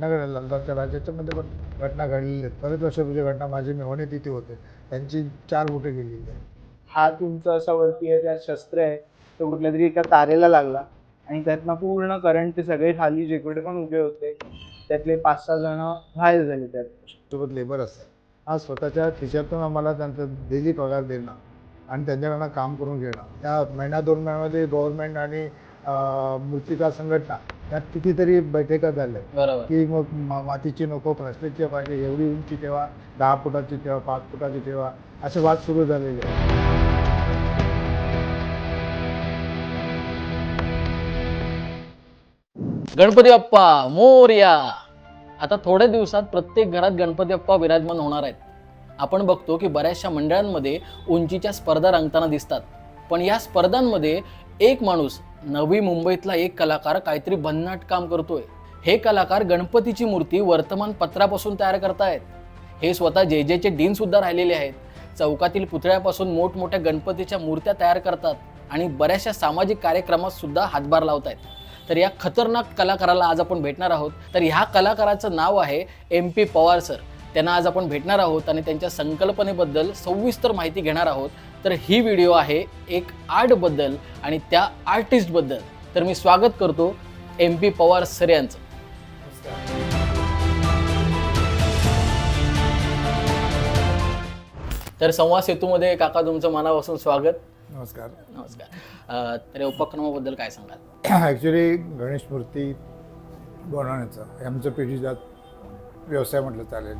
घटना घडल्या लालबागच्या राज्याच्यामध्ये पण घटना घडलेली आहेत. बरेच वर्षापूर्वी घटना माझी मेहणे तिथे होते. त्यांची चार बोटे गेलेली आहे हा तुमचा असा वरती आहे त्यात शस्त्र आहे तो कुठल्या तरी एका तारेला लागला. आणि त्यातनं पूर्ण करंट ते सगळे खाली जिकडे पण उभे होते त्यातले पाच सहा जण घायल झाले त्यात सोबत लेबर असतात हा स्वतःच्या खिशातून आम्हाला त्यांचा डेली पगार देणं आणि त्यांच्याकडनं काम करून घेणं. त्या महिना दोन महिन्यामध्ये गव्हर्नमेंट आणि मूर्तिकार संघटना यात कितीतरी बैठका झाल्या. की मग मातीची नको प्लास्टिकची पाहिजे एवढी उंची ठेवा दहा फुटाची ठेवा पाच फुटाची ठेवा असे वाद सुरू झालेले गणपती बाप्पा मोरया. आता थोड्या दिवसात प्रत्येक घरात गणपती बाप्पा विराजमान होणार आहेत. आपण बघतो की बऱ्याचशा मंडळांमध्ये उंचीच्या स्पर्धा रंगताना दिसतात. पण या स्पर्धांमध्ये एक माणूस नवी मुंबईतला एक कलाकार काहीतरी भन्नाट काम करतोय. हे कलाकार गणपतीची मूर्ती वर्तमानपत्रापासून तयार करतायत. हे स्वतः जे जेचे डीन सुद्धा राहिलेले आहेत. चौकातील पुतळ्यापासून मोठमोठ्या गणपतीच्या मूर्त्या तयार करतात आणि बऱ्याचशा सामाजिक कार्यक्रमात सुद्धा हातभार लावतायत. तर या खतरनाक कलाकाराला आज आपण भेटणार आहोत. तर ह्या कलाकाराचं नाव आहे एम पी पवार सर. त्यांना आज आपण भेटणार आहोत आणि त्यांच्या संकल्पनेबद्दल सविस्तर माहिती घेणार आहोत. तर ही व्हिडिओ आहे एक आर्टबद्दल आणि त्या आर्टिस्टबद्दल तर मी स्वागत करतो एम पी पवार सर यांचं. तर संवाद सेतूमध्ये काका तुमचं मनापासून स्वागत. नमस्कार. नमस्कार. तर या उपक्रमाबद्दल काय सांगाल? ॲक्च्युली गणेश मूर्ती बनवण्याचा हे आमचं पिढीजात व्यवसाय म्हटलं चालेल.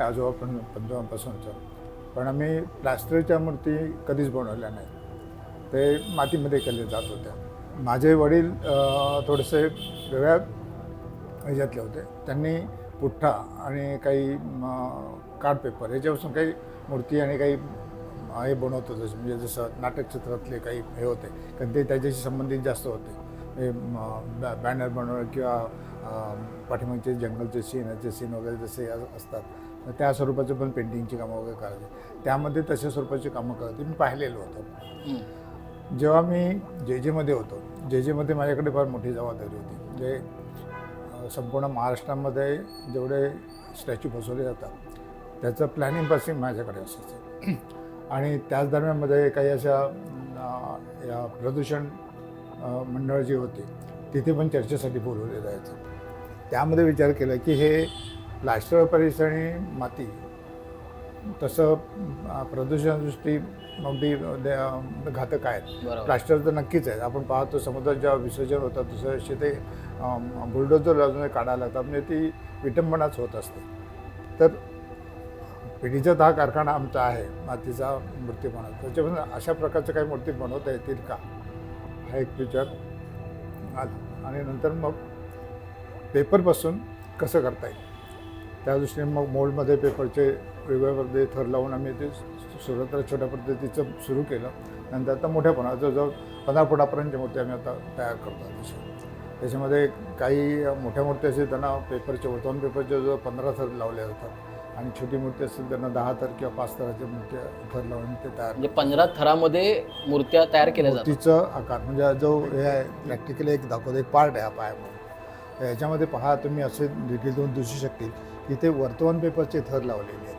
आजोबा पण पंजोबापासूनचं पण आम्ही प्लास्टरच्या मूर्ती कधीच बनवल्या नाही. ते मातीमध्ये केले जात होत्या माझे वडील थोडेसे वेगळ्या ह्याच्यातले होते. त्यांनी पुठ्ठा आणि काही कार्ड पेपर याच्यापासून काही मूर्ती आणि काही हे बनवत होते. म्हणजे जसं नाटक क्षेत्रातले काही हे होते. कारण ते त्याच्याशी संबंधित जास्त होते. हे बॅनर बनवणं किंवा पाठीमागचे जंगलचे सीन याचे सीन वगैरे जसे असतात. तर त्या स्वरूपाचे पण पेंटिंगची कामं वगैरे करायचे. त्यामध्ये तशा स्वरूपाची कामं करायची मी पाहिलेलं होतं. जेव्हा मी जे जेमध्ये होतो जे जेमध्ये माझ्याकडे फार मोठी जबाबदारी होती. म्हणजे अं, संपूर्ण महाराष्ट्रामध्ये जेवढे स्टॅच्यू बसवले जातात त्याचं प्लॅनिंगपासून माझ्याकडे असायचं. आणि त्याच दरम्यानमध्ये काही अशा या प्रदूषण मंडळ जी होती तिथे पण चर्चेसाठी बोलवले जायचं. त्यामध्ये विचार केला की हे प्लास्टर पॅरिस आणि माती. तसं प्रदूषणादृष्टी अगदी घातक आहेत. प्लास्टर तर नक्कीच आहे आपण पाहतो समुद्रात जेव्हा विसर्जन होतं तसं असे ते बुलडोजर लावून काढायला लागतात. म्हणजे ती विटंबनाच होत असते. तर पिढीचा हा कारखाना आमचा आहे मातीचा मूर्ती बनवतो त्याच्यापासून अशा प्रकारच्या काही मूर्ती बनवता येतील का? हा एक विचार आला. आणि नंतर मग पेपरपासून कसं करता येईल? त्या दृष्टीने मग मोल्डमध्ये पेपरचे वेगवेगळ्या पद्धती थर लावून आम्ही ते सुरुवातीला छोट्या पद्धतीचं सुरू केलं. नंतर आता मोठ्यापणा जवळजवळ पंधरा फुटापर्यंतच्या मूर्ती आम्ही आता तयार करतो त्याच्यामध्ये काही मोठ्या मूर्ती असेल त्यांना पेपरचे वर्तमान पेपरचे जवळ पंधरा थर लावले जातात. आणि छोटी मूर्ती असेल त्यांना दहा थर किंवा पाच थराच्या मूर्त्या थर लावून ते तयार म्हणजे पंधरा थरामध्ये मूर्त्या तयार केल्या जातात. मूर्तीचं आकार म्हणजे जो हे आहे प्रॅक्टिकली एक दाखवतो एक पार्ट आहे हा पायामध्ये. याच्यामध्ये पहा तुम्ही असे डिटेल दोन दिसू शकतील की ते वर्तमान पेपरचे थर लावलेले आहेत.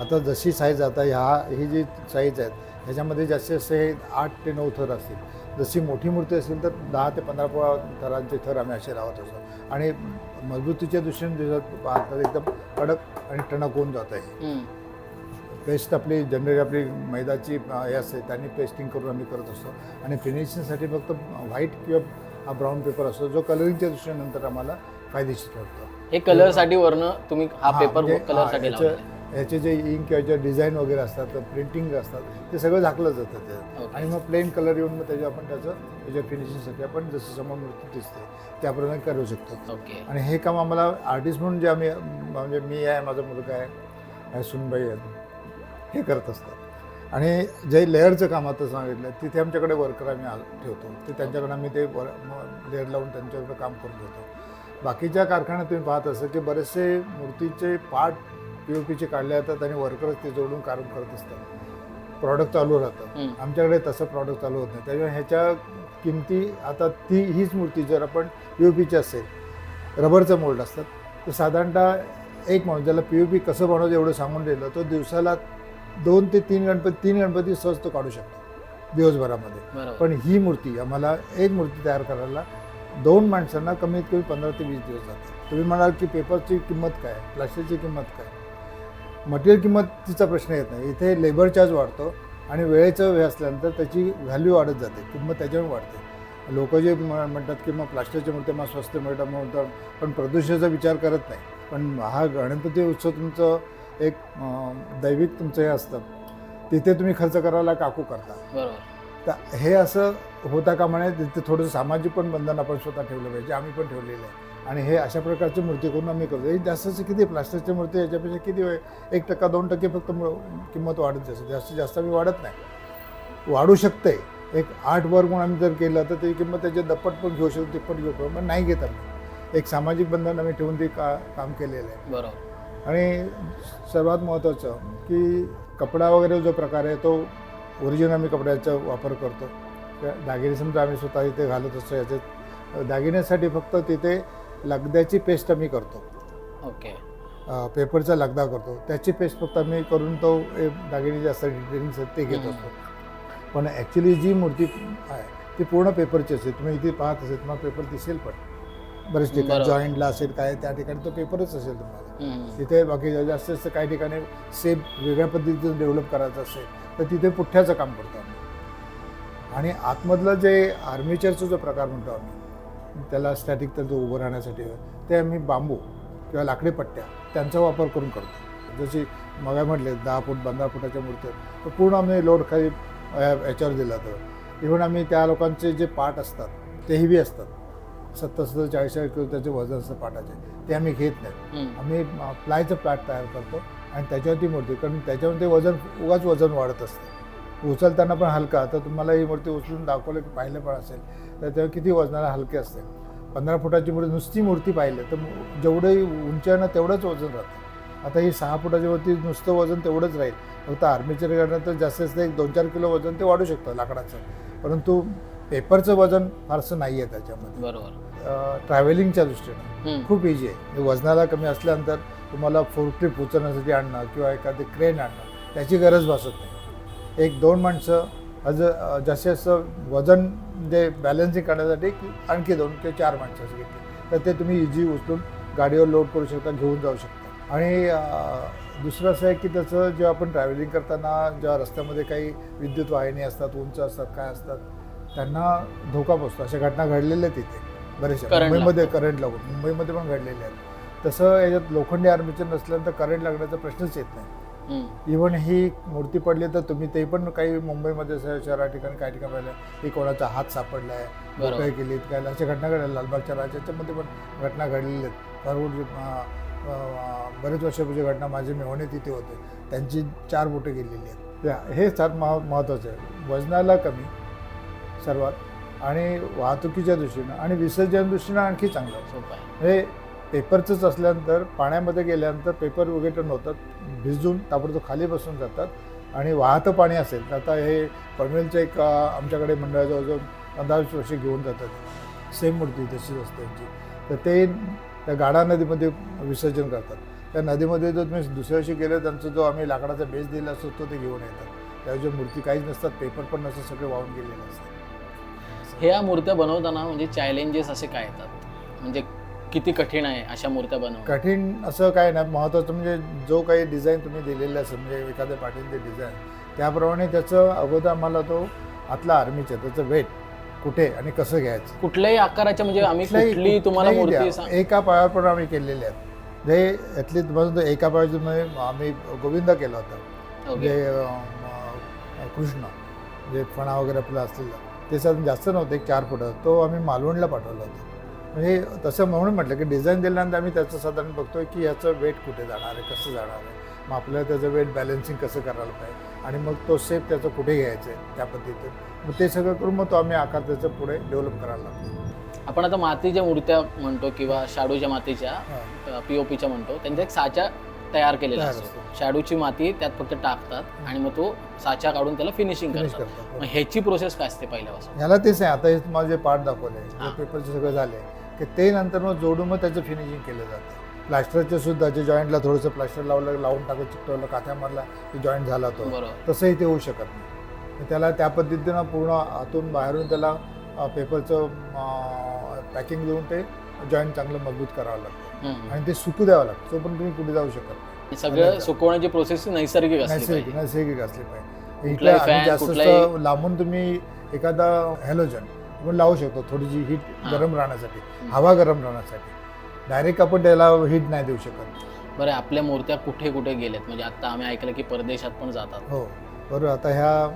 आता जशी साईज आता ह्या ही जी साईज आहेत ह्याच्यामध्ये जास्तीत जास्त हे आठ ते नऊ थर असतील जशी मोठी मूर्ती असेल तर दहा ते पंधरा थरांचे थर आम्ही असे लावत असतो. आणि मजबूतीच्या दृष्टीने त्याच्यात पाहतात एकदम कडक आणि टणक होऊन जात आहे. पेस्ट आपली जनरली आपली मैदाची हे असते त्यांनी पेस्टिंग करून आम्ही करत असतो. आणि फिनिशिंगसाठी फक्त व्हाईट किंवा हा ब्राऊन पेपर असतो जो कलरिंगच्या दृष्टीने नंतर आम्हाला फायदेशीर ठरतो. हे कलरसाठी वरनं तुम्ही हा हा, पेपर म्हणजे, कलर हा, साठी याचे- लावलेला आहे. याचे जे इंक किंवा जे डिझाईन वगैरे असतात प्रिंटिंग असतात ते सगळं झाकलं जातं ते ओके. आणि मग प्लेन कलर येऊन मग त्याच्या आपण त्याचं त्याच्या फिनिशिंगसाठी आपण जसं समोर मूर्ती दिसते त्याप्रमाणे करू शकतो. ओके. आणि हे काम आम्हाला आर्टिस्ट म्हणून जे आम्ही म्हणजे मी आहे माझा मुलगा आहे आहे सुनबाई आहेत हे करत असतात. आणि जे लेअरचं काम आता सांगितलं तिथे आमच्याकडे वर्कर आम्ही ठेवतो. ते त्यांच्याकडे आम्ही ते वर लेअर लावून त्यांच्याकडे काम करून घेतो. बाकीच्या कारखान्यात तुम्ही पाहत असाल की बरेचसे मूर्तीचे पार्ट पी ओ पीचे काढले जातात आणि वर्करच ते जोडून काम करत असतात. प्रॉडक्ट चालू राहतं. आमच्याकडे तसं प्रॉडक्ट चालू होत नाही. त्यामुळे ह्याच्या किमती आता ती हीच मूर्ती जर आपण पी ओ पीची असेल रबरचं मोल्ड असतात तर साधारणतः एक माणूस ज्याला पी यू पी कसं बनवतं एवढं सांगून दिलं तो दिवसाला दोन ते तीन गणपती तीन गणपती सहज तो काढू शकतो दिवसभरामध्ये. पण ही मूर्ती आम्हाला एक मूर्ती तयार करायला दोन माणसांना कमीत कमी पंधरा ते वीस दिवस जातात. तुम्ही म्हणाल की पेपरची किंमत काय प्लास्टिकची किंमत काय? मटेरियल किंमतीचा प्रश्न येत नाही. इथे लेबर चार्ज वाढतो आणि वेळेचं हे असल्यानंतर त्याची व्हॅल्यू वाढत जाते किंमत त्याच्यावर वाढते. लोक जे म्हणतात की मग प्लास्टिकच्या मूर्त्या मग स्वस्त मिळतात म्हणतात पण प्रदूषणाचा विचार करत नाही. पण हा गणपती उत्सव तुमचं एक दैविक तुमचं हे असतं. तिथे तुम्ही खर्च करायला काकू करता. बरोबर. तर हे असं होता का म्हणे तिथे थोडंसं सामाजिक पण बंधन आपण स्वतः ठेवलं पाहिजे आम्ही पण ठेवलेलं आहे. आणि हे अशा प्रकारची मूर्ती करून आम्ही करतो. हे जास्तीत किती प्लास्टिकची मूर्ती याच्यापेक्षा किती एक टक्का दोन टक्के फक्त किंमत वाढत जाते. जास्तीत जास्त आम्ही वाढत नाही. वाढू शकते. एक आठ वर म्हणून आम्ही जर केलं तर ती किंमत त्याच्या दप्पट पण घेऊ शकतो तिप्पट घेऊ शकतो पण नाही घेत आम्ही. एक सामाजिक बंधन आम्ही ठेवून ते का काम केलेलं आहे. बरोबर. आणि सर्वात महत्त्वाचं की कपडा वगैरे जो प्रकार आहे तो ओरिजिनल आम्ही कपड्याचा वापर करतो. त्या दागिने समजा आम्ही स्वतः इथे घालत असतो याच्यात दागिन्यासाठी फक्त तिथे लगद्याची पेस्ट आम्ही करतो. ओके. अं, पेपरचा लगदा करतो. त्याची पेस्ट फक्त आम्ही करून तो दागिने जे असतात डिटेलिंग्स आहेत ते घेत. असतो. पण ॲक्च्युली जी मूर्ती आहे ती पूर्ण पेपरची असते तुम्ही इथे पाहत असेल तुम्हाला पेपर दिसेल पण. बरेच ठिकाणी. जॉईंटला असेल काय त्या ठिकाणी तो पेपरच असेल तुम्हाला. तिथे बाकी जास्त जास्त काही ठिकाणी सेप वेगळ्या पद्धतीचं डेव्हलप करायचं असेल तर तिथे पुठ्ठ्याचं काम करतो आम्ही. आणि आतमधलं जे आर्मेचरचा जो प्रकार म्हणतो आम्ही त्याला स्टॅटिक त्याचं उभं राहण्यासाठी ते आम्ही बांबू किंवा लाकडी पट्ट्या त्यांचा वापर करून करतो. जशी मग म्हटले दहा फूट पंधरा फुटाच्या मूर्ती तर पूर्ण आम्ही लोड खाली याच्यावर दिला तर. इव्हन आम्ही त्या लोकांचे जे पार्ट असतात ते हेवी असतात. सत्तर सत्तर चाळीस चाळीस किलो त्याचे वजन असतं पाटाचे. ते आम्ही घेत नाही. आम्ही प्लायचं प्लॅट तयार करतो आणि त्याच्यावरती मूर्ती कारण त्याच्यामध्ये वजन उगाच वजन वाढत असते. उचलताना पण हलका तर तुम्हाला ही मूर्ती उचलून दाखवलं की पाहिलं पण असेल तर तेव्हा किती वजनाला हलके असते. पंधरा फुटाची मूर्ती नुसती मूर्ती पाहिली तर मु- जेवढं उंची आहे ना तेवढंच वजन राहतं. आता ही सहा फुटाची वरती नुसतं वजन तेवढंच राहील. फक्त आर्मीचर करण्यात तर जास्तीत जास्त एक दोन चार किलो वजन ते वाढू शकतं लाकडाचं. परंतु पेपरचं वजन फारसं नाही आहे त्याच्यामध्ये. बरोबर. ट्रॅव्हलिंगच्या दृष्टीनं. खूप इझी आहे. वजनाला कमी असल्यानंतर तुम्हाला फोर ट्रिप उचलण्यासाठी आणणं किंवा एखादी क्रेन आणणं त्याची गरज भासत नाही. एक दोन माणसं अज जसे वजन जे बॅलन्सिंग करण्यासाठी आणखी दोन किंवा चार माणसं असं घेतली तर ते तुम्ही इझी उचलून गाडीवर लोड करू शकता घेऊन जाऊ शकता. आणि दुसरं असं आहे की त्याचं जेव्हा आपण ट्रॅव्हलिंग करताना जेव्हा रस्त्यामध्ये काही विद्युत वाहिनी असतात उंच असतात काय असतात त्यांना धोका पोचतो अशा घटना घडलेल्या आहेत तिथे. बरेचशा. मुंबईमध्ये. करंट लागून. मुंबईमध्ये पण घडलेले आहेत. तसं याच्यात लोखंडी आर्मीचर नसल्यानंतर करंट लागण्याचा प्रश्नच येत नाही. इव्हन ही मूर्ती पडली तर तुम्ही ते पण काही मुंबईमध्ये श- शहरा ठिकाणी काही ठिकाणी पाहिलं. की कोणाचा हात सापडला आहे बरोबर. काय केली काय अशा घटना घडल्या लालबागच्या राजाच्यामध्ये पण घटना घडलेल्या आहेत. फार बरेच वर्षापूर्वी घटना माझे मेहणे तिथे होते. त्यांची चार बोटे गेलेली आहेत. त्या- हे फार मह महत्त्वाचं आहे. वजनाला कमी सर्वात आणि वाहतुकीच्या दृष्टीनं आणि विसर्जन दृष्टीनं आणखी चांगलं. सोपं आहे हे पेपरचंच असल्यानंतर पाण्यामध्ये गेल्यानंतर पेपर वगैरे होतात भिजून ताबडतोब खाली बसून जातात. आणि वाहतं पाणी असेल तर आता हे पनवेलचं एक आमच्याकडे मंडळाजवळ जवळ पंधरा वीस वर्षे घेऊन जातात. सेम मूर्ती तशीच असते त्यांची तर ते त्या गाडा नदीमध्ये विसर्जन करतात. त्या नदीमध्ये जर तुम्ही दुसऱ्या वर्षी गेले त्यांचा जो आम्ही लाकडाचा बेस दिला असतो तो ते घेऊन येतात. त्या जो मूर्ती काहीच नसतात पेपर पण नसतात सगळे वाहून गेलेले असतात. ह्या मूर्त्या बनवताना म्हणजे चॅलेंजेस असे काय येतात? म्हणजे किती कठीण आहे अशा मूर्त्या बनवणं? कठीण असं काय नाही. महत्त्वाचं म्हणजे जो काही डिझाईन तुम्ही दिलेलं असेल म्हणजे एखाद्या पाठीने ते डिझाईन त्याप्रमाणे त्याचं अगोदर आम्हाला तो आतला आर्मीचं त्याचं वेट कुठे आणि कसं घ्यायचं? कुठल्याही आकाराच्या म्हणजे आम्ही कुठली तुम्हाला मूर्ती. सांग एका पायावर पण आम्ही केलेले आहेत. जे यातली तुम्हाला तो एका पायाचं म्हणजे आम्ही गोविंद केला होता. जे अं, अं, कृष्ण जे फणा वगैरे आपला असलेला. ते साधारण जास्त नव्हतं एक चार फुटाचा तो आम्ही मालवणला पाठवला होता. म्हणजे तसं म्हणून म्हटलं की डिझाईन दिल्यानंतर आम्ही त्याचं साधारण बघतोय की याचं वेट कुठे जाणार आहे कसं जाणार आहे. मग आपल्याला त्याचं वेट बॅलन्सिंग कसं करायला पाहिजे? आणि मग तो सेप त्याचं कुठे घ्यायचं आहे त्या पद्धतीनं मग ते सगळं करून मग तो आम्ही आकार त्याचं पुढे डेव्हलप करायला लागतो आपण आता मातीच्या मूर्त्या म्हणतो किंवा शाडूच्या मातीच्या. पीओपीच्या म्हणतो. त्यांचा एक साचा तयार केलेला तयार असतो. असतो. शाडूची माती त्यात फक्त टाकतात आणि मग तो साचा काढून त्याला फिनिशिंग फिनिश करतात. करतात मग ह्याची प्रोसेस काय असते पहिल्यापासून? ह्याला तेच आहे. आता हे तुम्हाला जे पार्ट दाखवले हां. पेपरचे सगळं झाले की ते नंतर मग जोडून मग त्याचं फिनिशिंग केलं जातं. प्लास्टरचे सुद्धा जे जॉईंटला थोडंसं प्लास्टर लावलं लावून टाकलं चिकटवलं काथ्या मारला की जॉईंट झाला तो. बरोबर. तसंही ते होऊ शकत नाही. तर त्याला त्या पद्धतीनं पूर्ण आतून बाहेरून त्याला अ, पेपरचं पॅकिंग देऊन ते जॉईंट चांगलं मजबूत करावं लागतं. आणि ते सुकू द्यावं लागतं. तो पण तुम्ही कुठे जाऊ शकत सगळं सुकवण्याची प्रोसेस नैसर्गिक नैसर्गिक असली पाहिजे. इकडे जास्त लांबून तुम्ही एखादा हॅलोजन आपण लावू शकतो थोडीशी हीट. गरम राहण्यासाठी हवा गरम राहण्यासाठी. डायरेक्ट आपण त्याला हीट नाही देऊ शकत. बरं आपल्या मूर्त्या कुठे कुठे गेल्यात? म्हणजे आता आम्ही ऐकलं की परदेशात पण जातात. हो. बरोबर आता ह्या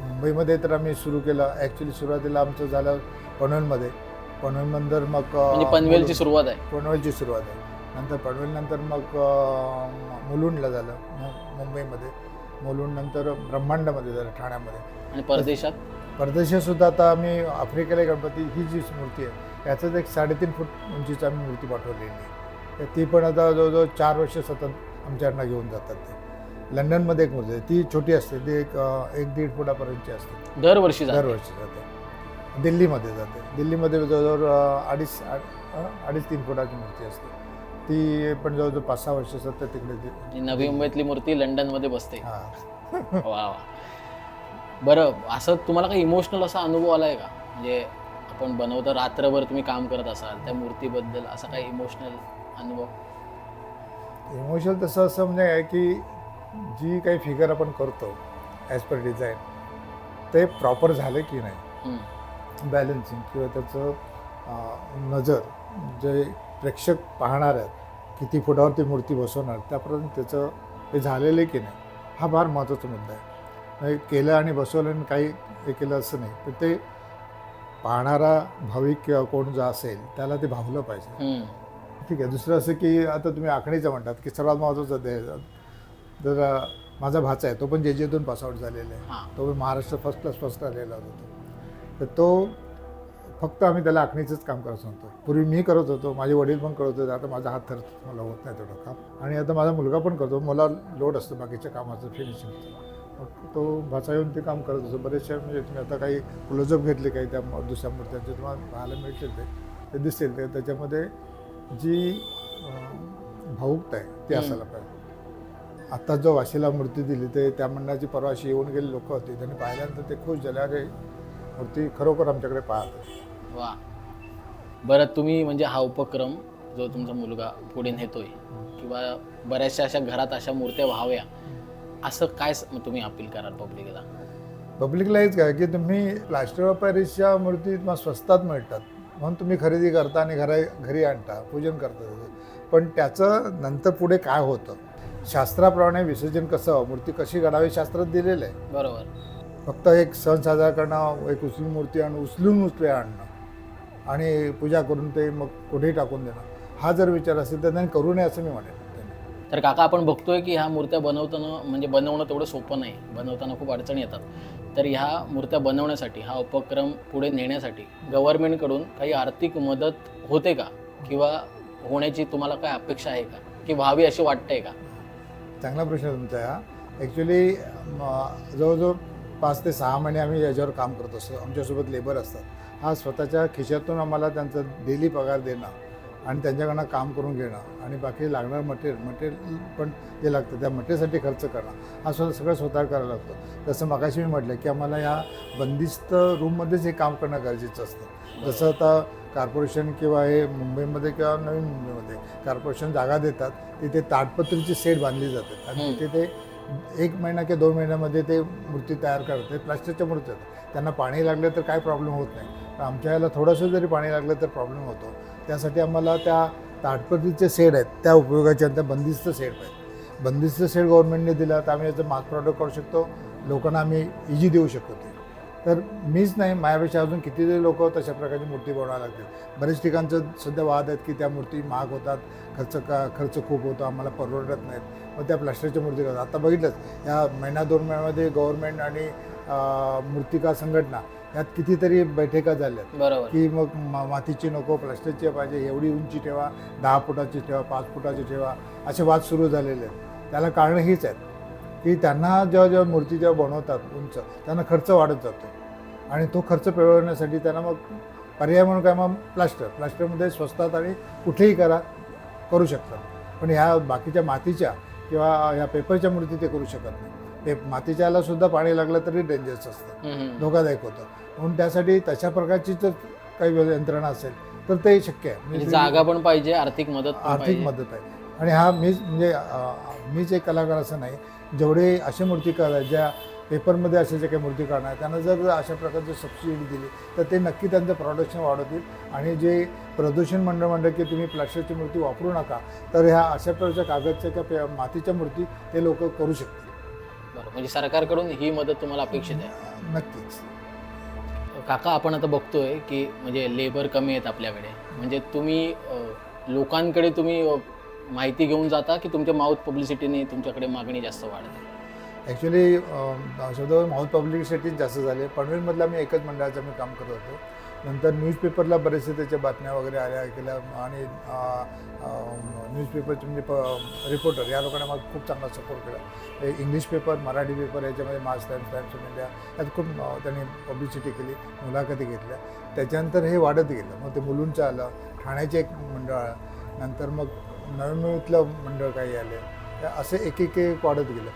मुंबईमध्ये तर आम्ही सुरू केलं. ॲक्च्युली सुरुवातीला आमचं झालं पनवेलमध्ये. पनवेलनंतर मग अं, म्हणजे पनवेलची मुलुंड- सुरुवात आहे. पनवेलची सुरुवात आहे. नंतर पनवेलनंतर मग अं, मुलुंडला झालं मु- मुंबईमध्ये. मुलुंडनंतर ब्रह्मांडमध्ये झालं ठाण्यामध्ये. आणि परदेशात? परदेशात सुद्धा आता आम्ही आफ्रिकेला गणपती ही जी मूर्ती आहे याचाच एक साडेतीन फूट उंचीची आम्ही मूर्ती पाठवलेली आहे. तर ती पण आता जवळजवळ चार वर्ष सतत आमच्याकडनं घेऊन जातात ते. लंडनमध्ये एक मूर्ती आहे ती छोटी असते ती एक एक दीड फुटापर्यंतची असते. दरवर्षी दरवर्षी जाते. दिल्लीमध्ये जाते. दिल्लीमध्ये जवळजवळ अडीच अडीच तीन फुटाची मूर्ती असते. ती पण जवळजवळ पाच सहा वर्ष सतत तिकडे नवी मुंबईतली मूर्ती लंडनमध्ये बसते. हा. वा वा. बरं असं तुम्हाला काही इमोशनल असा अनुभव आलाय का? म्हणजे आपण बनवता रात्रभर तुम्ही काम करत असाल त्या मूर्तीबद्दल असा काही इमोशनल अनुभव? इमोशनल तसं असं म्हणजे आहे की जी काही फिगर आपण करतो ॲज पर डिझाईन ते प्रॉपर झालं की नाही. बॅलन्सिंग किंवा त्याचं नजर जे प्रेक्षक पाहणार आहेत किती फुटावर ती मूर्ती बसवणार त्यापर्यंत त्याचं ते झालेलं आहे की नाही हा फार महत्त्वाचा मुद्दा आहे. म्हणजे केलं आणि बसवलं आणि काही हे केलं असं नाही पण ते पाहणारा भाविक किंवा कोण जो असेल त्याला ते भावलं पाहिजे. ठीक आहे दुसरं असं की आता तुम्ही आखणीचं म्हणतात की सर्वात महत्त्वाचं ते जर अं, माझा भाचा आहे तो पण जे जेतून पासआउट झालेला आहे. तो महाराष्ट्र फर्स्ट क्लास फर्स्ट आलेला होता तर तो फक्त आम्ही त्याला आखणीचंच काम करत होतो. पूर्वी मी करत होतो माझे वडील पण करत होते आता माझा हात थरत मला होत नाही तेवढं काम. आणि आता माझा मुलगा पण करतो मला लोड असतं बाकीच्या कामाचं फिनिशिंगचं मग तो भाचा येऊन ते काम करत असतो बरेचसे म्हणजे तुम्ही आता काही क्लोजअप घेतले काही त्या दुसऱ्या मूर्त्यांचे तुम्हाला पाहायला मिळतील ते. ते दिसतील ते त्याच्यामध्ये जी अं, भावुकता आहे ती. असायला पाहिजे. आता जो वाशीला मूर्ती दिली ते त्या मंडळाची परवाशी येऊन गेले लोक होते. त्यांनी पाहिल्यानंतर ते खुश झाले अरे मूर्ती खरोखर आमच्याकडे पाहत वा. बरं तुम्ही म्हणजे हा उपक्रम जो तुमचा मुलगा पुढे नेतोय किंवा बऱ्याचशा अशा घरात अशा मूर्त्या व्हाव्या असं काय स- तुम्ही अपील कराल पब्लिकला पब्लिकला हेच काय की तुम्ही प्लास्टर ऑफ पॅरिसच्या मूर्ती तुम्हाला स्वस्तात मिळतात. म्हणून तुम्ही खरेदी करता आणि घरा घरी आणता पूजन करता. त्याचं पण त्याचं नंतर पुढे काय होतं? शास्त्राप्रमाणे विसर्जन कसं? मूर्ती कशी घडावी? शास्त्रात दिलेलं आहे. बरोबर. फक्त एक सण साजरा करणं एक उचलून मूर्ती आणून उचलून उचले आणणं आणि पूजा करून ते मग कुठेही टाकून देणं. हा जर विचार असेल तर त्यांनी करू नये असं मी म्हणेन. तर काका आपण बघतोय की ह्या मूर्त्या बनवताना म्हणजे बनवणं तेवढं सोपं नाही. बनवताना खूप अडचणी येतात. तर ह्या मूर्त्या बनवण्यासाठी हा उपक्रम पुढे नेण्यासाठी गव्हर्नमेंटकडून काही आर्थिक मदत होते का? किंवा होण्याची तुम्हाला काय अपेक्षा आहे का? की व्हावी अशी वाटतंय का? चांगला प्रश्न तुमचा हा. ॲक्च्युली जवळजवळ पाच ते सहा महिने आम्ही याच्यावर काम करत असतो. आमच्यासोबत लेबर असतात. हा स्वतःच्या खिशातून आम्हाला त्यांचा डेली पगार देणं आणि त्यांच्याकडनं काम करून घेणं आणि बाकी लागणारं मटेरियल मटेरियल पण जे लागतं त्या मटेरियलसाठी खर्च करणं. हा स्वतः सगळं स्वतः करायला लागतो. जसं मगाशी मी म्हटलं की आम्हाला या बंदिस्त रूममध्येच हे काम करणं गरजेचं असतं. जसं आता कॉर्पोरेशन किंवा हे मुंबईमध्ये किंवा नवीन मुंबईमध्ये कॉर्पोरेशन जागा देतात तिथे ताडपत्रीची सेट बांधली जातात आणि. तिथे ते एक महिना किंवा दोन महिन्यामध्ये ते मूर्ती तयार करतात प्लास्टिकच्या मूर्त्या आहेत. त्यांना पाणी लागलं तर काय प्रॉब्लेम होत नाही. पण आमच्या याला थोडंसं जरी पाणी लागलं तर प्रॉब्लेम होतो. त्यासाठी आम्हाला त्या ताटपतीचे सेड आहेत त्या उपयोगाचे आणि त्या बंदिस्त सेड आहेत. बंदिस्त सेड गव्हर्नमेंटने दिला तर आम्ही याचं मास प्रॉडक्ट करू शकतो. लोकांना आम्ही इजी देऊ शकतो ते. तर मीच नाही माझ्यापेक्षा अजून कितीतरी लोक तशा प्रकारची मूर्ती बनवायला लागतील. बरेच ठिकाणचं सध्या वाद आहेत की त्या मूर्ती महाग होतात खर्च का खर्च खूप होतो आम्हाला परवडत नाहीत. मग त्या प्लास्टरच्या मूर्ती करतात. आता बघितलंच या महिना दोन महिन्यामध्ये गव्हर्नमेंट आणि अं, मूर्तिकार संघटना यात कितीतरी बैठका बरोबर. की मग मातीची नको प्लास्टरची पाहिजे एवढी उंची ठेवा दहा फुटाची ठेवा पाच फुटाची ठेवा असे वाद सुरू झालेले आहेत. त्याला कारणं हीच आहेत. की त्यांना जेव्हा जेव्हा मूर्ती जेव्हा बनवतात उंच त्यांना खर्च वाढत जातो. आणि तो खर्च पिळवण्यासाठी त्यांना मग पर्याय म्हणून काय मग प्लास्टर. प्लास्टरमध्ये स्वस्तात आणि कुठेही करा करू शकतात पण ह्या बाकीच्या मातीच्या किंवा ह्या पेपरच्या मूर्ती ते करू शकत नाही. ते मातीच्याला सुद्धा पाणी लागलं तरी डेंजरस असतं. धोकादायक होतं. म्हणून त्यासाठी तशा प्रकारची जर काही यंत्रणा असेल तर ते शक्य आहे. म्हणजे जागा पण पाहिजे आर्थिक मदत आर्थिक मदत आहे. आणि हा मीच म्हणजे मीच एक कलाकार असं नाही. जेवढे असे मूर्तिकार आहेत ज्या पेपरमध्ये असे जे काही मूर्ती काढणार त्यांना जर अशा प्रकारची सबसिडी दिली तर ते नक्की त्यांचं प्रोडक्शन वाढवतील. आणि जे प्रदूषण मंडळ म्हणतं की तुम्ही प्लास्टिकची मूर्ती वापरू नका तर ह्या अशा प्रकारच्या कागदच्या किंवा पे- मातीच्या मूर्ती ते लोक करू शकतील. बरं म्हणजे सरकारकडून ही मदत तुम्हाला अपेक्षित आहे? नक्कीच. काका आपण आता बघतोय की म्हणजे लेबर कमी आहेत आपल्याकडे. म्हणजे तुम्ही लोकांकडे तुम्ही माहिती घेऊन जाता की तुमच्या माउथ पब्लिसिटीने तुमच्याकडे मागणी जास्त वाढते? ॲक्च्युली शब्दावर माउथ पब्लिसिटीच जास्त झाले. पनवेलमधला मी एकच मंडळाचं मी काम करत होतो. नंतर न्यूजपेपरला बरेचसे त्याच्या बातम्या वगैरे आल्या केल्या आणि न्यूजपेपरचे म्हणजे प रिपोर्टर या लोकांना मला खूप चांगला सपोर्ट केला. इंग्लिश पेपर मराठी पेपर याच्यामध्ये मास टाइम्स टाइम्स ऑफ इंडिया यात खूप त्यांनी पब्लिसिटी केली मुलाखती घेतल्या. त्याच्यानंतर हे वाढत गेलं. मग ते मुलूंचं आलं ठाण्याचे एक मंडळ नंतर मग नवीन मंडळ काही आले असे एक एक एक वाढत गेलं.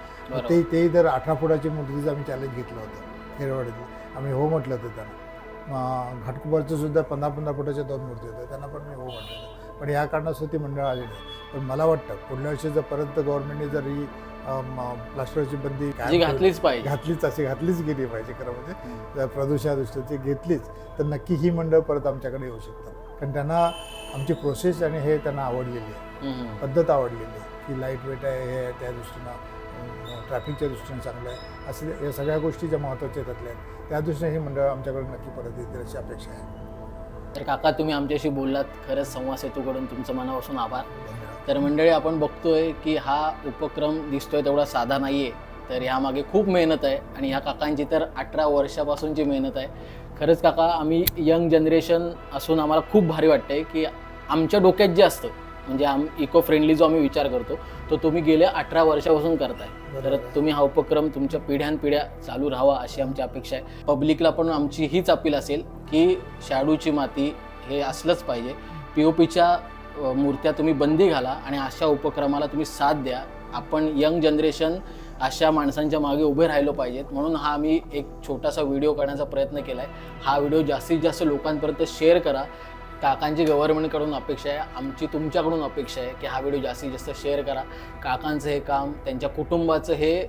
ते ते जर अठरा फुटाची मूर्तीचं आम्ही चॅलेंज घेतलं होतं खेरवाडीतलं आम्ही हो म्हटलं होतं त्यांना. मग घाटकुपरचं सुद्धा पंधरा पंधरा फुटाच्या दोन मूर्ती होत्या त्यांना पण मी हो म्हटलं होतं. पण या कारणास्तव ती मंडळ आली नाही. पण मला वाटतं पुढल्या वर्षी जर परत गव्हर्नमेंटने जर ही प्लास्टरची बंदी घातलीच पाहिजे. घातलीच अशी घातलीच गेली पाहिजे खरं म्हणजे जर प्रदूषणादृष्ट्याची घेतलीच तर नक्की ही मंडळ परत आमच्याकडे येऊ शकतात कारण त्यांना आमची प्रोसेस आणि हे त्यांना आवडलेली आहे. पद्धत आवडलेली आहे की लाइट वेट आहे हे आहे, त्या दृष्टीनं ट्रॅफिकच्या दृष्टीने चांगलं आहे. असे या सगळ्या गोष्टी ज्या महत्त्वाच्या त्यातल्या आहेत. त्या दृष्टीने ही मंडळ आमच्याकडे नक्की परत येतील अशी अपेक्षा आहे. तर काका तुम्ही आमच्याशी बोललात. खरंच संवाद सेतूकडून तुमचं मनापासून आभार. तर मंडळी आपण बघतोय की हा उपक्रम दिसतोय तेवढा साधा नाहीये. तर यामागे खूप मेहनत आहे आणि ह्या काकांची तर अठरा वर्षापासूनची मेहनत आहे. खरंच काका आम्ही यंग जनरेशन असून आम्हाला खूप भारी वाटतंय की आमच्या डोक्यात जे असतं म्हणजे आम इको फ्रेंडली जो आम्ही विचार करतो तो तुम्ही गेल्या अठरा वर्षापासून करताय. तर. तुम्ही हा उपक्रम तुमच्या पिढ्यानपिढ्या चालू राहावा अशी आमची अपेक्षा आहे. पब्लिकला पण आमची हीच अपील असेल की शाडूची माती हे असलंच पाहिजे. पी ओ पीच्या मूर्त्या तुम्ही बंदी घाला आणि अशा उपक्रमाला तुम्ही साथ द्या. आपण यंग जनरेशन अशा माणसांच्या मागे उभे राहिलो पाहिजेत. म्हणून हा आम्ही एक छोटासा व्हिडिओ करण्याचा प्रयत्न केला आहे हा व्हिडिओ जास्तीत जास्त लोकांपर्यंत शेअर करा. काकांची गव्हर्नमेंटकडून अपेक्षा आहे आमची तुमच्याकडून अपेक्षा आहे की हा व्हिडिओ जास्तीत जास्त शेअर करा. काकांचं हे काम त्यांच्या कुटुंबाचं हे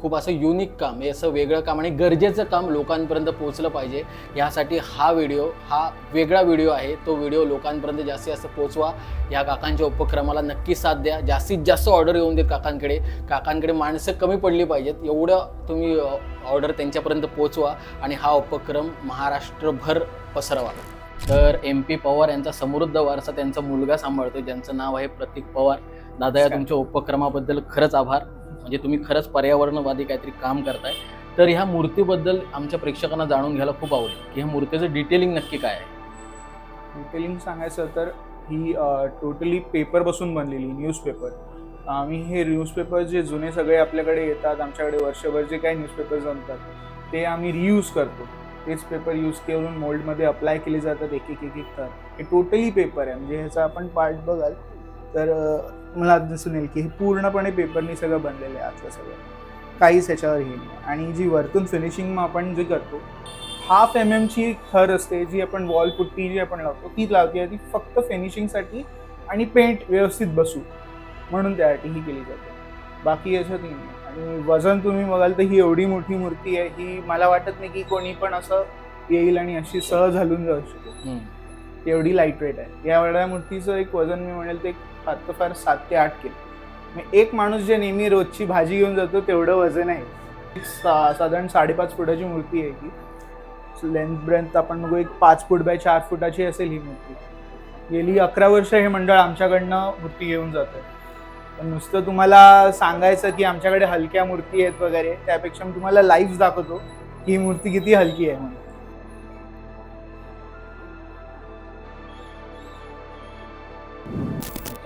खूप असं युनिक काम हे असं वेगळं काम आणि गरजेचं काम लोकांपर्यंत पोहोचलं पाहिजे. यासाठी हा व्हिडिओ हा वेगळा व्हिडिओ आहे. तो व्हिडिओ लोकांपर्यंत जास्तीत जास्त पोचवा या काकांच्या उपक्रमाला नक्की साथ द्या. जास्तीत जास्त ऑर्डर येऊन देत काकांकडे. काकांकडे माणसं कमी पडली पाहिजेत. एवढं तुम्ही ऑर्डर त्यांच्यापर्यंत पोचवा आणि हा उपक्रम महाराष्ट्रभर पसरवा. तर एम पी पवार यांचा समृद्ध वारसा त्यांचा मुलगा सांभाळतोय ज्यांचं नाव आहे प्रतीक पवार. दादा या तुमच्या उपक्रमाबद्दल खरंच आभार. म्हणजे तुम्ही खरंच पर्यावरणवादी काहीतरी काम करताय. तर ह्या मूर्तीबद्दल आमच्या प्रेक्षकांना जाणून घ्यायला खूप आवडेल की ह्या मूर्तीचं डिटेलिंग नक्की काय आहे? डिटेलिंग सांगायचं तर ही टोटली पेपरपासून बनलेली न्यूजपेपर आम्ही हे न्यूजपेपर जे जुने सगळे आपल्याकडे येतात आमच्याकडे वर्षभर जे काही न्यूजपेपर्स बनतात ते आम्ही रियूज करतो. तेच पेपर यूज करून मोल्डमध्ये अप्लाय केले जातात एक एक एक एक तर. हे टोटली पेपर आहे. म्हणजे ह्याचा आपण पार्ट बघाल तर मला दिसून येईल की हे पूर्णपणे पेपरनी सगळं बनलेलं आहे आजचं सगळं. काहीच ह्याच्यावर हे नाही. आणि जी वरतून फिनिशिंग मग आपण जे करतो हाफ एम एमची एक थर असते जी आपण वॉल पुट्टी जी आपण लावतो ती लावते ती फक्त फिनिशिंगसाठी आणि पेंट व्यवस्थित बसू म्हणून त्यासाठी ही केली जाते. बाकी याच्यात नाही. वजन तुम्ही बघाल तर ही एवढी मोठी मूर्ती आहे ही मला वाटत नाही की कोणी पण असं येईल आणि अशी सहज हलून जाऊ शकेल हम्म. ती एवढी लाइट वेट आहे. या एवढ्या मूर्तीचं एक वजन मी म्हणेल ते फार तर फार सात ते आठ किलो. एक माणूस जे नेहमी रोजची भाजी घेऊन जातो तेवढं वजन आहे. सा साधारण साडेपाच फुटाची मूर्ती आहे ही. लेंथ ब्रेंथ आपण बघू एक पाच फूट बाय चार फुटाची असेल ही मूर्ती. गेली अकरा वर्ष हे मंडळ आमच्याकडनं मूर्ती घेऊन जातं. पण नुसतं तुम्हाला सांगायचं की आमच्याकडे हलक्या मूर्ती आहेत वगैरे त्यापेक्षा मी तुम्हाला लाईव्ह दाखवतो की ही मूर्ती किती हलकी आहे म्हणून.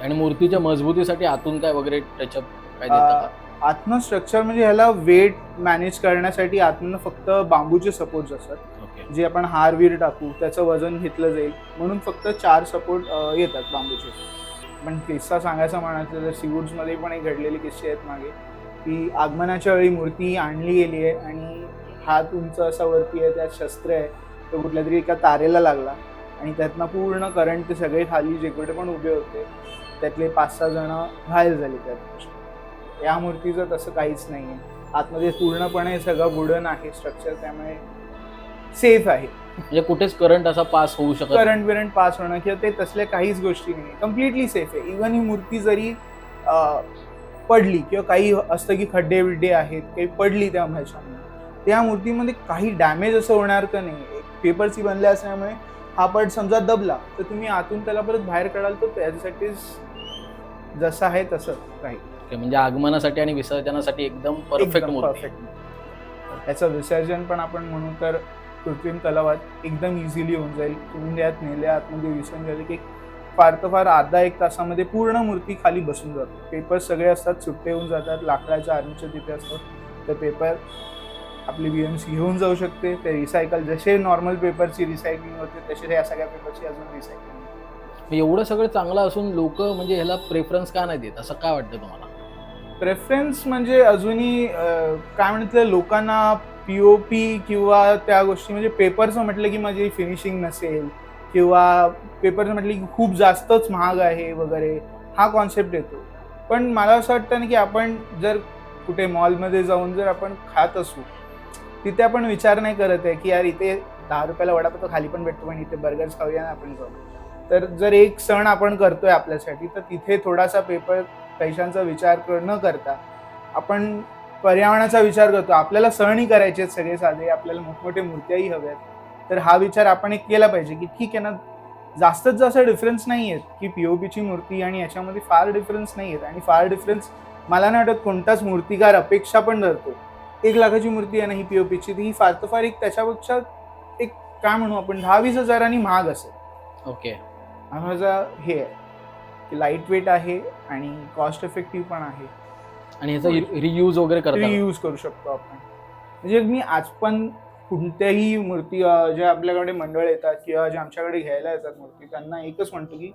आणि मूर्तीच्या मजबूतीसाठी आतून काय वगैरे टचअप काय देता का? आतनं स्ट्रक्चर म्हणजे ह्याला वेट मॅनेज करण्यासाठी आतनं फक्त बांबूचे सपोर्ट्स असतात. ओके जे आपण हार वीर टाकू त्याचं वजन घेतलं जाईल म्हणून फक्त चार सपोर्ट येतात बांबूचे. पण किस्सा सांगायचा म्हणायचं तर सीवूड्समध्ये पण एक घडलेले किस्से आहेत मागे. की आगमनाच्या वेळी मूर्ती आणली गेली आहे आणि हात उंच असा वरती आहे त्यात शस्त्र आहे. तो कुठल्या तरी एका तारेला लागला आणि त्यातनं पूर्ण करंट ते सगळे खाली जे कुठे पण उभे होते त्यातले पाच सहा जण घायल झाले त्यात या मूर्तीचं तसं काहीच नाही आहे आतमध्ये पूर्णपणे सगळं वुडन आहे स्ट्रक्चर त्यामुळे सेफ आहे. म्हणजे कुठेच करंट असा पास होऊ शकत. करंट बिरंट पास होणं किंवा ते तसल्या काहीच गोष्टी नाही कम्प्लिटली सेफ आहे. इव्हन ही मूर्ती जरी पडली किंवा काही असतं की खड्डे बिड्डे आहेत काही पडली त्या ह्याच्यामध्ये त्या मूर्तीमध्ये काही डॅमेज असं होणार का नाही? पेपरची बनले असल्यामुळे हा पड समजा दबला तर तुम्ही आतून त्याला परत बाहेर काढाल तर त्याच्यासाठी जसं आहे तसं राहील. म्हणजे आगमनासाठी आणि विसर्जनासाठी एकदम परफेक्ट परफेक्ट त्याचं विसर्जन पण आपण म्हणू तर कृत्रिम तलावात एकदम इझिली होऊन जाईल. तुम्ही त्यात नेले आतमध्ये विसरून गेले की फार तर फार अर्धा एक तासामध्ये पूर्ण मूर्ती खाली बसून जातो. पेपर सगळे असतात सुट्टे होऊन जातात लाकडाच्या आर्मीचे तिथे असतात तर पेपर आपली बी एम सी घेऊन जाऊ शकते. ते रिसायकल जसे नॉर्मल पेपरची रिसायकलिंग होते तसे या सगळ्या पेपरची अजून रिसायकलिंग एवढं सगळं चांगलं असून लोक म्हणजे ह्याला प्रेफरन्स का नाही देत? असं काय वाटतं तुम्हाला? प्रेफरन्स म्हणजे अजूनही काय म्हणतात लोकांना पी ओ पी किंवा त्या गोष्टी म्हणजे पेपरचं म्हटलं की माझी फिनिशिंग नसेल किंवा पेपरचं म्हटलं की खूप जास्तच महाग आहे वगैरे हा कॉन्सेप्ट येतो. पण मला असं वाटतं ना की आपण जर कुठे मॉलमध्ये जाऊन जर आपण खात असू तिथे आपण विचार नाही करत आहे की यार इथे दहा रुपयाला वडापाव खाली पण भेटतो पण इथे बर्गर्स खाऊया ना आपण जाऊ तर जर एक सण आपण करतोय आपल्यासाठी तर तिथे थोडासा पेपर पैशांचा विचार न करता आपण पर्यावरणाचा विचार करतो. आपल्याला सणही करायचे आहेत सगळे साधे आपल्याला मोठमोठे मूर्त्याही हव्यात तर हा विचार आपण एक केला पाहिजे की ठीक आहे ना जास्तच जास्त डिफरन्स नाही आहेत की पी ओ पीची मूर्ती आणि याच्यामध्ये फार डिफरन्स नाही आहेत आणि फार डिफरन्स मला नाही वाटत कोणताच मूर्तिकार अपेक्षा पण धरतो. एक लाखाची मूर्ती आहे ना ही पी ओ पीची ही फार तर फार एक त्याच्यापेक्षा एक काय म्हणू आपण दहा वीस हजारांनी महाग असेल. ओके. माझा हे आहे की लाइट वेट आहे आणि कॉस्ट इफेक्टिव्ह पण आहे. आणि ह्याचा रियूज वगैरे करतात. रियूज करू शकतो आपण. म्हणजे मी आज पण कोणत्याही मूर्ती ज्या आपल्याकडे मंडळ येतात किंवा जे आमच्याकडे घ्यायला येतात मूर्ती त्यांना एकच म्हणतो की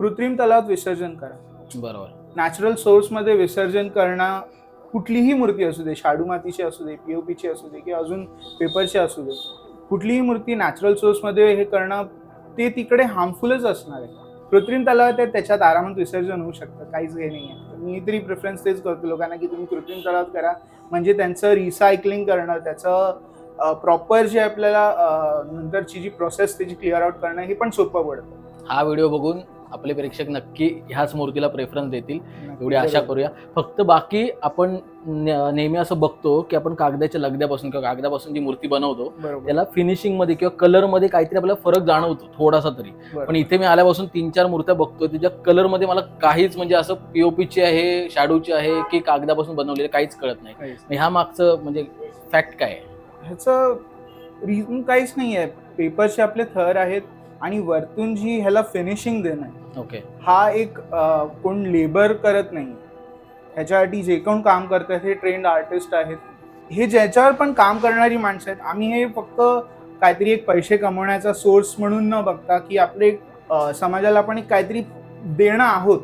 कृत्रिम तलावात विसर्जन करा. बरोबर. नॅचरल सोर्समध्ये विसर्जन करणं कुठलीही मूर्ती असू दे शाडू मातीची असू दे पीओपीची असू दे किंवा अजून पेपरची असू दे कुठलीही मूर्ती नॅचरल सोर्समध्ये हे करणं ते तिकडे हार्मफुलच असणार आहे. कृत्रिम तलावात आहे त्याच्यात आरामात विसर्जन होऊ शकतं काहीच हे नाही आहे मी तरी प्रेफरन्स तेच करतो लोकांना की तुम्ही कृत्रिम तलावात करा. म्हणजे त्यांचं रिसायकलिंग करणं त्याचं प्रॉपर जे आपल्याला नंतरची जी प्रोसेस त्याची क्लिअर आउट करणं हे पण सोपं पडतं. हा व्हिडिओ बघून आपले प्रेक्षक नक्की ह्याच मूर्तीला प्रेफरन्स देतील. एवढी आशा करूया. फक्त बाकी आपण नेहमी असं बघतो की आपण कागदाच्या लगद्यापासून किंवा कागदापासून जी मूर्ती बनवतो त्याला फिनिशिंगमध्ये किंवा कलरमध्ये काहीतरी आपल्याला फरक जाणवतो थोडासा तरी. पण इथे मी आल्यापासून तीन चार मूर्त्या बघतोय त्याच्या कलरमध्ये मला काहीच म्हणजे असं पीओपीची आहे शॅडोची आहे की कागदापासून बनवलेलं काहीच कळत नाही. ह्या मागचं म्हणजे फॅक्ट काय ह्याचं रिझन काहीच नाही आहे पेपरचे आपले थर आहेत आणि वरतून जी ह्याला फिनिशिंग देणं आहे ओके हा एक कोण लेबर करत नाही. ह्याच्यासाठी जे कोण काम करतात हे ट्रेंड आर्टिस्ट आहेत. हे ज्याच्यावर पण काम करणारी माणसं आहेत. आम्ही हे फक्त काहीतरी एक पैसे कमवण्याचा सोर्स म्हणून न बघता की आपले एक, समाजाला आपण एक काहीतरी देणं आहोत.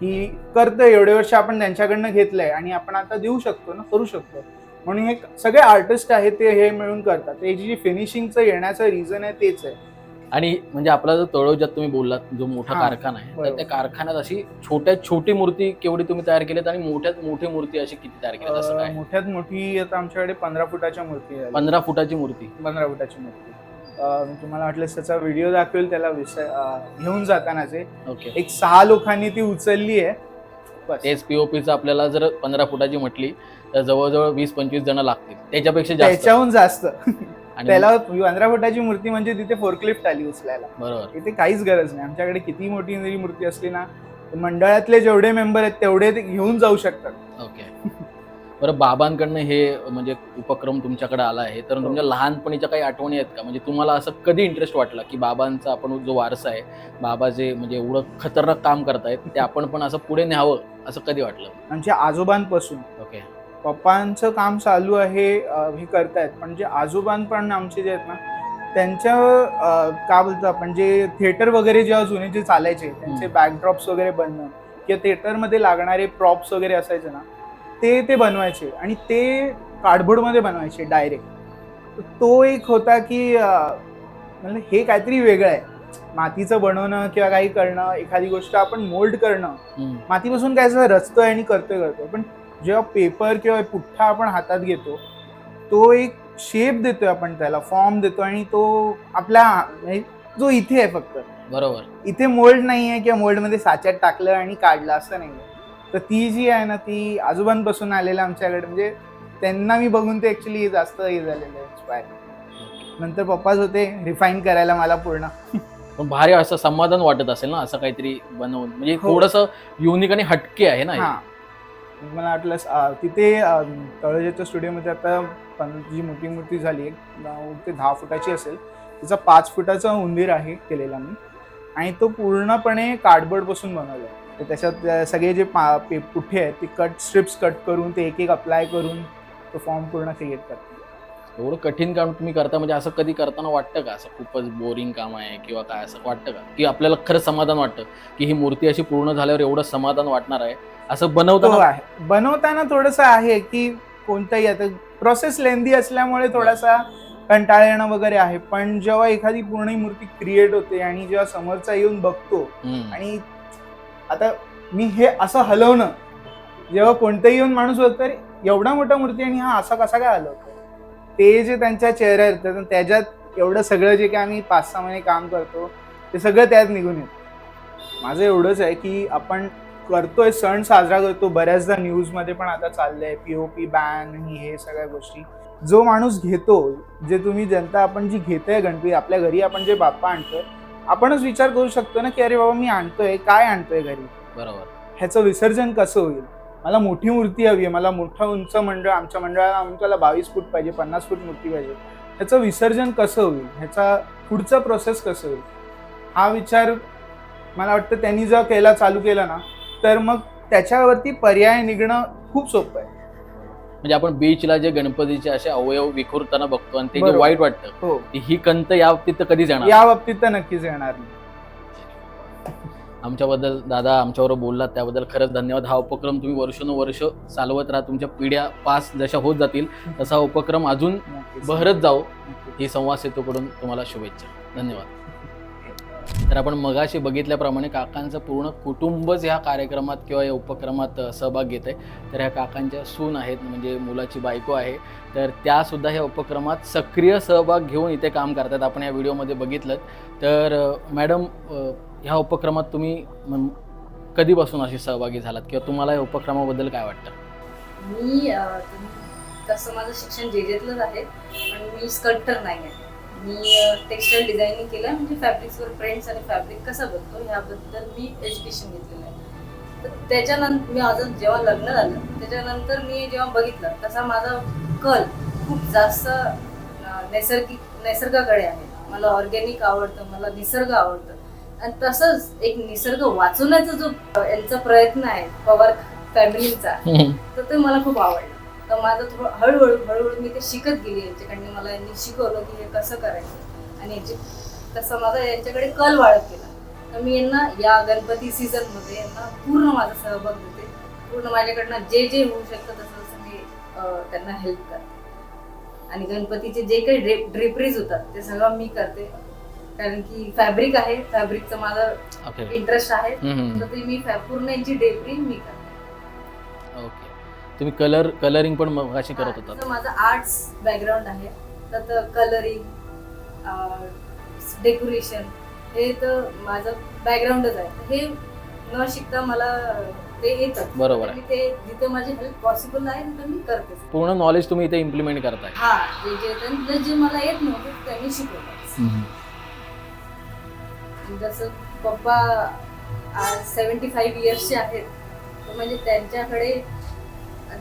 की करतोय एवढे वर्ष आपण त्यांच्याकडनं घेतलंय आणि आपण आता देऊ शकतो ना करू शकतो. म्हणून हे सगळे आर्टिस्ट आहेत ते हे मिळून करतात. त्याची जी फिनिशिंगचं येण्याचं रिझन आहे तेच आहे. आणि म्हणजे आपला जो तळोजात तुम्ही बोललात जो मोठा कारखाना आहे तर. त्या कारखान्यात अशी छोट्यात छोटी मूर्ती केवढी तुम्ही तयार केलीत आणि मोठ्यात मोठी मूर्ती अशी किती तयार केलीत असं काय? मोठ्यात मोठी आता आमच्याकडे पंधरा फुटाच्या मूर्ती आहे. पंधरा फुटाची मूर्ती. पंधरा फुटाची मूर्ती. तुम्हाला वाटलं त्याचा व्हिडिओ दाखवेल त्याला विषय घेऊन जातानाचे ओके. एक सहा लोकांनी ती उचलली आहे. तेच पीओपीचं आपल्याला जर पंधरा फुटाची म्हटली तर जवळजवळ वीस पंचवीस जण लागतील. त्याच्यापेक्षा जास्त. त्याच्याहून जास्त. त्याला पंधरा फुटाची मूर्ती म्हणजे तिथे फोरक्लिफ्ट आली उचलायला. बरोबर. इथे काहीच गरज नाही. आमच्याकडे किती मोठी जरी मूर्ती असली ना मंडळातले जेवढे मेंबर आहेत तेवढे ते घेऊन जाऊ शकतात. ओके. बरं बाबांकडनं हे म्हणजे उपक्रम तुमच्याकडे आला आहे. तर तुमच्या लहानपणीच्या काही आठवणी आहेत का? म्हणजे तुम्हाला असं कधी इंटरेस्ट वाटला की बाबांचा आपण जो वारसा आहे बाबा जे म्हणजे एवढं खतरनाक काम करतायत ते आपण पण असं पुढे न्यावं असं कधी वाटलं? आमच्या आजोबांपासून. ओके. पप्पांचं काम चालू आहे हे करतायत. पण जे आजोबां पण आमचे जे आहेत ना त्यांच्या अं, का बोलतो आपण जे थिएटर वगैरे जेव्हा जुने जे चालायचे त्यांचे. बॅकड्रॉप्स वगैरे बनणं किंवा थिएटरमध्ये लागणारे प्रॉप्स वगैरे असायचे ना ते ते बनवायचे. आणि ते कार्डबोर्डमध्ये बनवायचे डायरेक्ट तो एक होता की अं, म्हणलं हे काहीतरी वेगळं आहे. मातीचं बनवणं किंवा काही करणं एखादी गोष्ट आपण मोल्ड करणं. मातीपासून काय रचतोय आणि करतोय करतोय. पण जेव्हा पेपर किंवा पुठ्ठा आपण हातात घेतो तो एक शेप देतोय आपण त्याला फॉर्म देतो आणि तो आपला म्हणजे जो इथे आहे फक्त. बरोबर. इथे मोल्ड नाही आहे किंवा मोल्डमध्ये साच्यात टाकलं आणि काढलं असं नाही तर ती जी आहे ना ती आजोबांपासून आलेलं आमच्याकडे म्हणजे त्यांना मी बघून ते ऍक्च्युली जास्त हे झालेलं आहे इन्स्पायर नंतर पप्पाच होते रिफाईन करायला मला पूर्ण. पण भारी असं समाधान वाटत असेल ना असं काहीतरी बनवून. म्हणजे हो. थोडस युनिक आणि हटके आहे ना मला वाटलं तिथे अं, स्टुडिओमध्ये आता पण जी मोठी मूर्ती झाली आहे. ते दहा फुटाची असेल. तिचा पाच फुटाचा उंदीर आहे केलेला मी. आणि तो पूर्णपणे कार्डबोर्डपासून बनवला आहे. तर त्याच्यात सगळे जे पा पे पुठे आहेत ते कट स्ट्रिप्स कट करून ते एक एक अप्लाय करून तो फॉर्म पूर्ण क्रिएट करतो एवढं कठीण काम तुम्ही करता म्हणजे असं कधी करताना वाटतं का? असं खूपच बोरिंग काम आहे किंवा काय असं वाटतं का? की आपल्याला खरंच समाधान वाटतं की ही मूर्ती अशी पूर्ण झाल्यावर एवढं समाधान वाटणार आहे? असं बनवताना आहे. बनवताना थोडंसं आहे की कोणताही आता प्रोसेस लेंदी असल्यामुळे थोडासा कंटाळा येणं वगैरे आहे. पण जेव्हा एखादी पूर्ण ही मूर्ती क्रिएट होते आणि जेव्हा समोरचा येऊन बघतो. आणि आता मी हे असं हलवणं जेव्हा कोणतंही येऊन माणूस बघतो "अरे, एवढा मोठा मूर्ती आणि हा असा कसा काय हलवतो? ते जे त्यांच्या चेहऱ्यावर येतं त्याच्यात एवढं सगळं जे काही आम्ही पाच सहा महिने काम करतो ते सगळं त्यात निघून येतं. माझं एवढंच आहे की आपण करतोय सण साजरा करतो बऱ्याचदा न्यूजमध्ये पण आता चाललंय पीओपी बॅन आणि हे सगळ्या गोष्टी. जो माणूस घेतो जे तुम्ही जनता आपण जी घेतोय गणपती आपल्या घरी आपण जे बाप्पा आणतोय आपणच विचार करू शकतो ना की अरे बाबा मी आणतोय काय आणतोय घरी? बरोबर. ह्याचं विसर्जन कसं होईल? मला मोठी मूर्ती हवी आहे मला मोठं उंच मंडळ आमच्या मंडळाला आमच्याला बावीस फूट पाहिजे पन्नास फूट मूर्ती पाहिजे. ह्याचं विसर्जन कसं होईल? ह्याचा पुढचा प्रोसेस कसं होईल? हा विचार मला वाटतं त्यांनी जर केला चालू केला ना तर मग त्याच्यावरती पर्याय निघणं खूप सोपं आहे. म्हणजे आपण बीचला जे गणपतीचे असे अवयव विखुरताना बघतो आणि ते जे. वाईट वाटतं हो. ही कंत या बाबतीत कधीच येणार या बाबतीत तर नक्कीच येणार नाही. आमच्याबद्दल दादा आमच्याबरोबर बोललात त्याबद्दल खरंच धन्यवाद. हा उपक्रम तुम्ही वर्षानुवर्ष चालवत राहा. तुमच्या पिढ्या पास जशा होत जातील तसा उपक्रम अजून. बहरत नक्कीच. ही संवाद सेतूकडून तुम्हाला शुभेच्छा. धन्यवाद. तर आपण मगाशी बघितल्याप्रमाणे काकांचं पूर्ण कुटुंबच ह्या कार्यक्रमात किंवा या उपक्रमात सहभाग घेत आहे तर ह्या काकांच्या सून आहेत म्हणजे मुलाची बायको आहे. तर त्यासुद्धा ह्या उपक्रमात सक्रिय सहभाग घेऊन इथे काम करतात. आपण या व्हिडिओमध्ये बघितलं. तर मॅडम ह्या उपक्रमात तुम्ही म- कधीपासून अशी सहभागी झालात किंवा तुम्हाला या उपक्रमाबद्दल काय वाटतं? मी अं, तसं माझं शिक्षण जे जेतलंच आहे पण मी स्कल्प्टर नाही आहे. मी टेक्स्टाईल डिझायनिंग केलं म्हणजे फॅब्रिक्सवर प्रिंट्स आणि फॅब्रिक कसा बनतो ह्याबद्दल मी एज्युकेशन घेतलेलं आहे. तर त्याच्यानंतर मी माझं जेव्हा लग्न झालं त्याच्यानंतर मी जेव्हा बघितलं तसा माझा कल खूप जास्त अं, नैसर्गिक निसर्गाकडे आहे. मला ऑर्गॅनिक आवडतं मला निसर्ग आवडतं. आणि तसंच एक निसर्ग वाचवण्याचा जो यांचा प्रयत्न आहे पवार फॅमिलीचा तर ते मला खूप आवडलं. तर माझं थोडं हळूहळू हळूहळू मी ते शिकत गेली यांच्याकडनं. मला यांनी शिकवलं की हे कसं करायचं आणि याची तसं माझा यांच्याकडे कल वाढत गेला. तर मी यांना या गणपती सीझनमध्ये यांना पूर्ण माझा सहभाग देते. पूर्ण माझ्याकडनं जे जे होऊ शकतं तसं तसं मी त्यांना हेल्प करते. आणि गणपतीचे जे काही ड्रेप ड्रेपरीज होतात ते सगळं मी करते. कारण की फॅब्रिक आहे. फॅब्रिकचं माझं इंटरेस्ट आहे. तर ते मी पूर्ण यांची ड्रेपरी मी करते. ओके तुम्ही कलर कलरिंग पण मगाशी करत हा, तसं माझं आर्ट्स बॅकग्राऊंड आहे. तर कलरिंग डेकोरेशन हे तर माझं बॅकग्राऊंडच आहे. हे न शिकता मला ते येतं. बरोबर आहे. ते जिथे माझी हेल्प पॉसिबल आहे तिथं मी करते. पूर्ण नॉलेज तुम्ही इथे इम्प्लिमेंट करताय. हा जे जे मला येत नव्हतं त्यांनी शिकवलं जसं पप्पा सेवन्टी फाईव्ह इयर्सचे आहेत तर म्हणजे त्यांच्याकडे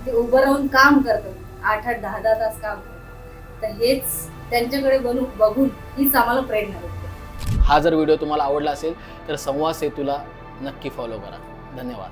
ते उभं राहून काम करतात. आठ आठ दहा दहा तास काम करतात. तर हेच त्यांच्याकडे बनू बघून हीच आम्हाला प्रेरणा देते हा जर व्हिडिओ तुम्हाला आवडला असेल तर संवाद सेतूला नक्की फॉलो करा. धन्यवाद.